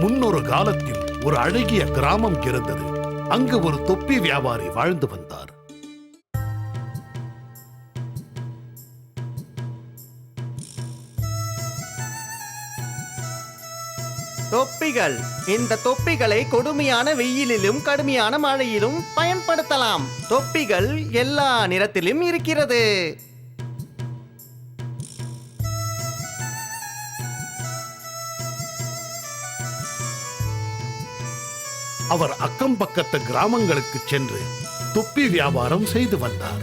முன்னொரு காலத்தில் ஒரு அழகிய கிராமம் இருந்தது. அங்கு ஒரு தொப்பி வியாபாரி வாழ்ந்து வந்தார். தொப்பிகள். இந்த தொப்பிகளை கொடுமையான வெயிலிலும் கடுமையான மழையிலும் பயன்படுத்தலாம். தொப்பிகள் எல்லா நிறத்திலும் இருக்கிறது. அவர் அக்கம் பக்கத்து கிராமங்களுக்கு சென்று தொப்பி வியாபாரம் செய்து வந்தார்.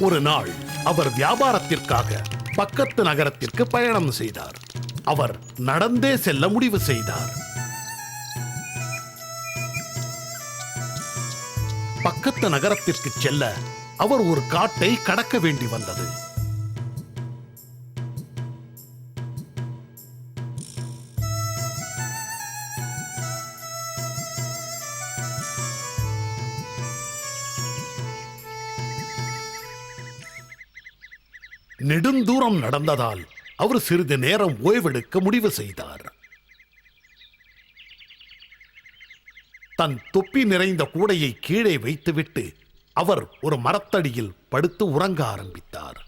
ஒரு நாள் அவர் வியாபாரத்திற்காக பக்கத்து நகரத்திற்கு பயணம் செய்தார். அவர் நடந்தே செல்ல முடிவு செய்தார். பக்கத்து நகரத்திற்கு செல்ல அவர் ஒரு காட்டை கடக்க வேண்டி வந்தது. நெடுந்தூரம் நடந்ததால் அவர் சிறிது நேரம் ஓய்வெடுக்க முடிவு செய்தார். தன் தொப்பி நிறைந்த கூடையை கீழே வைத்துவிட்டு அவர் ஒரு மரத்தடியில் படுத்து உறங்க ஆரம்பித்தார்.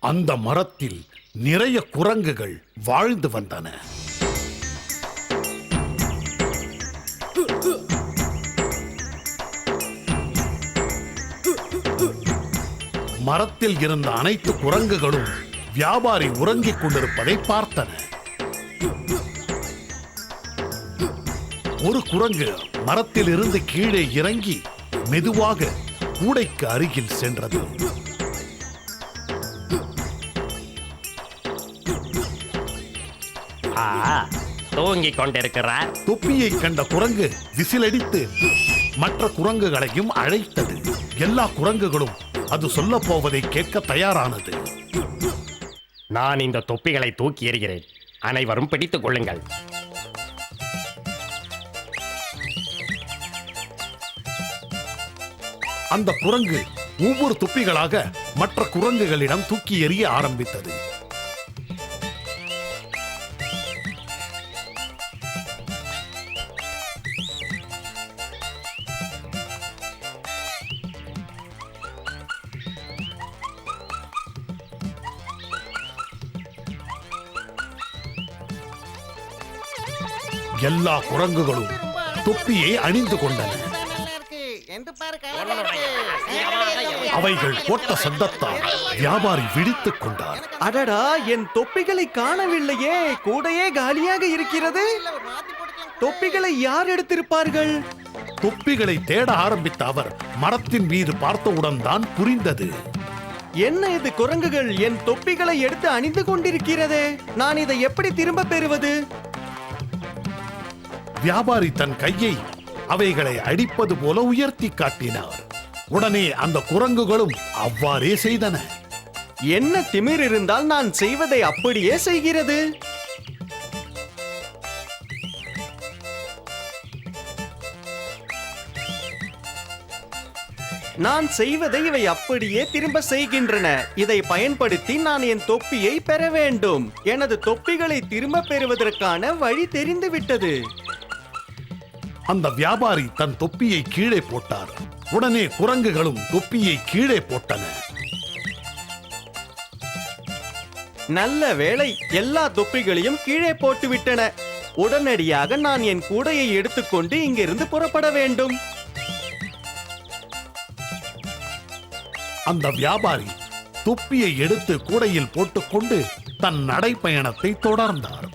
அந்த மரத்தில் நிறைய குரங்குகள் வாழ்ந்து வந்தன. மரத்தில் இருந்த அனைத்து குரங்குகளும் வியாபாரி உறங்கிக் கொண்டிருப்பதை பார்த்தன. ஒரு குரங்கு மரத்தில் இருந்து கீழே இறங்கி மெதுவாக கூடைக்கு அருகில் சென்றது. தூங்கிக் கொண்டிருக்கிறார். தொப்பியை கண்ட குரங்கு விசிலடித்து மற்ற குரங்குகளையும் அழைத்தது. எல்லா குரங்குகளும் அது சொல்லப் போவதை கேட்க தயாரானது. நான் இந்த தொப்பிகளை தூக்கி எறிகிறேன். அனைவரும் பிடித்துக் கொள்ளுங்கள். அந்த குரங்கு ஒவ்வொரு தொப்பிகளாக மற்ற குரங்குகளிடம் தூக்கி எறிய ஆரம்பித்தது. எல்லா குரங்குகளும் தொப்பியை அணிந்து கொண்டன. அவைகள் போட்ட சத்தத்தால் வியாபாரி விழித்துக் கொண்டார். அடடா என் தொப்பிகளை காணவில்லையே. கூடையே காலியாக இருக்கிறது. தொப்பிகளை யார் எடுத்திருப்பார்கள்? தொப்பிகளை தேட ஆரம்பித்த அவர் மரத்தின் மீது பார்த்தவுடன் தான் புரிந்தது. என்ன இது குரங்குகள்? என் தொப்பிகளை எடுத்து அணிந்து கொண்டிருக்கிறதே. நான் இதை எப்படி திரும்ப பெறுவது? வியாபாரி தன் கையை அவைகளை அடிப்பது போல உயர்த்தி காட்டினார். உடனே அந்த குரங்குகளும் அவ்வாறே செய்தன. என்ன திமிர் இருந்தால் நான் செய்வதை அப்படியே செய்கிறது. நான் செய்வதை இவை அப்படியே திரும்ப செய்கின்றன. இதை பயன்படுத்தி நான் என் தொப்பியை பெற வேண்டும். எனது தொப்பிகளை திரும்ப பெறுவதற்கான வழி தெரிந்துவிட்டது. அந்த வியாபாரி தன் தொப்பியை கீழே போட்டார். உடனே குரங்குகளும் தொப்பியை கீழே போட்டன. நல்ல வேளை எல்லா தொப்பிகளையும் கீழே போட்டுவிட்டன உடனடியாக நான் என் கூடையை எடுத்துக்கொண்டு இங்கிருந்து புறப்பட வேண்டும். அந்த வியாபாரி தொப்பியை எடுத்து கூடையில் போட்டுக்கொண்டு தன் நடைப்பயணத்தை தொடர்ந்தார்.